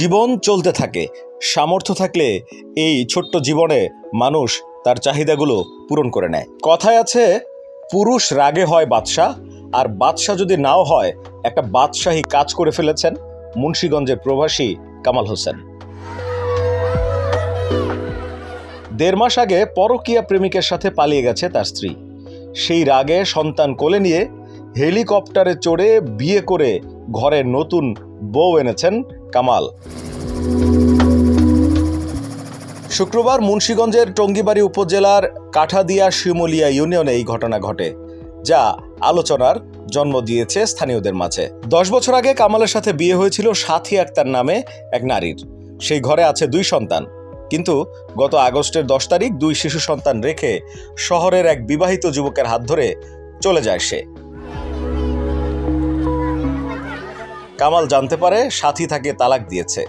জীবন চলতে থাকে। সামর্থ্য থাকলে এই ছোট্ট জীবনে মানুষ তার চাহিদাগুলো পূরণ করে নেয়। কথায় আছে, পুরুষ রাগে হয় বাদশাহ, আর বাদশাহ যদি নাও হয়, একটা বাদশাহী কাজ করে ফেলেছেন মুন্সীগঞ্জের প্রবাসী কামাল হোসেন। দেড় মাস আগে পরকীয়া প্রেমিকের সাথে পালিয়ে গেছে তার স্ত্রী। সেই রাগে সন্তান কোলে নিয়ে হেলিকপ্টারে চড়ে বিয়ে করে ঘরে নতুন বউ এনেছেন কামাল। শুক্রবার মুন্সীগঞ্জের টঙ্গিবাড়ি উপজেলার কাঠাদিয়া শিমুলিয়া ইউনিয়নে এই ঘটনা ঘটে, যা আলোচনার জন্ম দিয়েছে স্থানীয়দের মাঝে। দশ বছর আগে কামালের সাথে বিয়ে হয়েছিল সাথী আক্তার নামে এক নারীর। সেই ঘরে আছে দুই সন্তান। কিন্তু গত আগস্টের দশ তারিখ দুই শিশু সন্তান রেখে শহরের এক বিবাহিত যুবকের হাত ধরে চলে যায় সে। কামাল জানতে পারে, সাথী তাকে তালাক দিয়েছে।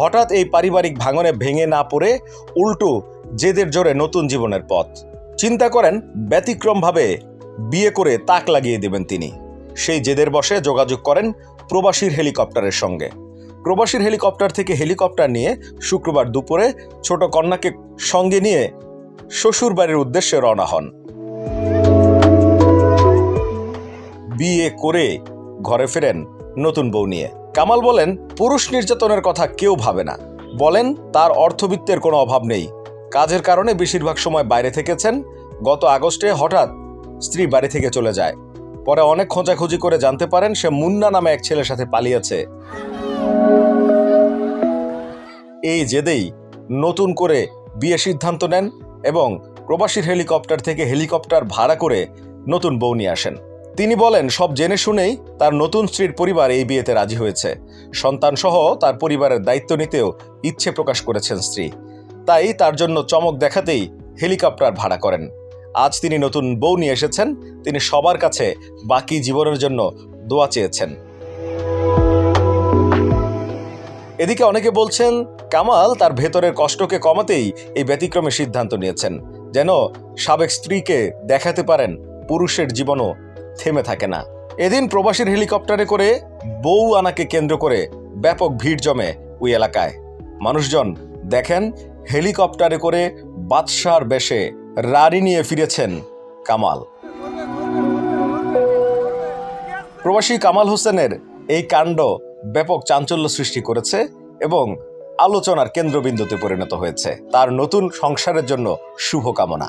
হঠাৎ এই পারিবারিক ভাঙনে ভেঙে না পড়ে উল্টো জেদের জোরে নতুন জীবনের পথ। চিন্তা করেন, ব্যতিক্রমভাবে বিয়ে করে তাক লাগিয়ে দেবেন তিনি। সেই জেদের বসে যোগাযোগ করেন প্রবাসীর হেলিকপ্টারের সঙ্গে। প্রবাসীর হেলিকপ্টার থেকে হেলিকপ্টার নিয়ে শুক্রবার দুপুরে ছোট কন্যাকে সঙ্গে নিয়ে শ্বশুর বাড়ির উদ্দেশ্যে রওনা হন। বিয়ে করে ঘরে ফেরেন নতুন বউ নিয়ে। কামাল বলেন, পুরুষ নির্যাতনের কথা কেউ ভাবে না। বলেন, তার অর্থবিত্তের কোনো অভাব নেই। কাজের কারণে বেশিরভাগ সময় বাইরে থেকেছেন। গত আগস্টে হঠাৎ স্ত্রী বাড়ি থেকে চলে যায়। পরে অনেক খোঁজাখুঁজি করে জানতে পারেন, সে মুন্না নামে এক ছেলের সাথে পালিয়েছে। এই জেদেই নতুন করে বিয়ে সিদ্ধান্ত নেন এবং প্রবাসীর হেলিকপ্টার থেকে হেলিকপ্টার ভাড়া করে নতুন বউ নিয়ে আসেন। তিনি বলেন, সব জেনে শুনেই তার নতুন স্ত্রীর পরিবার এই বিয়েতে রাজি হয়েছে। সন্তান সহ তার পরিবারের দায়িত্ব নিতেও ইচ্ছে প্রকাশ করেছেন স্ত্রী। তাই তার জন্য চমক দেখাতেই হেলিকপ্টার ভাড়া করেন। আজ তিনি নতুন বউ নিয়ে এসেছেন, তিনি সবার কাছে বাকি জীবনের জন্য দোয়া চেয়েছেন। এদিকে অনেকে বলছেন, কামাল তার ভেতরের কষ্টকে কমাতেই এই ব্যতিক্রমী সিদ্ধান্ত নিয়েছেন, যেন সাবেক স্ত্রীকে দেখাতে পারেন পুরুষের জীবনও থেমে থাকে না। এদিন প্রবাসীর হেলিকপ্টারে করে বউ আনাকে কেন্দ্র করে ব্যাপক ভিড় জমে ওই এলাকায়। মানুষজন দেখেন হেলিকপ্টারে করে বাদশার বেশে রাড়ি নিয়ে ফিরেছেন কামাল। প্রবাসী কামাল হোসেনের এই কাণ্ড ব্যাপক চাঞ্চল্য সৃষ্টি করেছে এবং আলোচনার কেন্দ্রবিন্দুতে পরিণত হয়েছে। তার নতুন সংসারের জন্য শুভকামনা।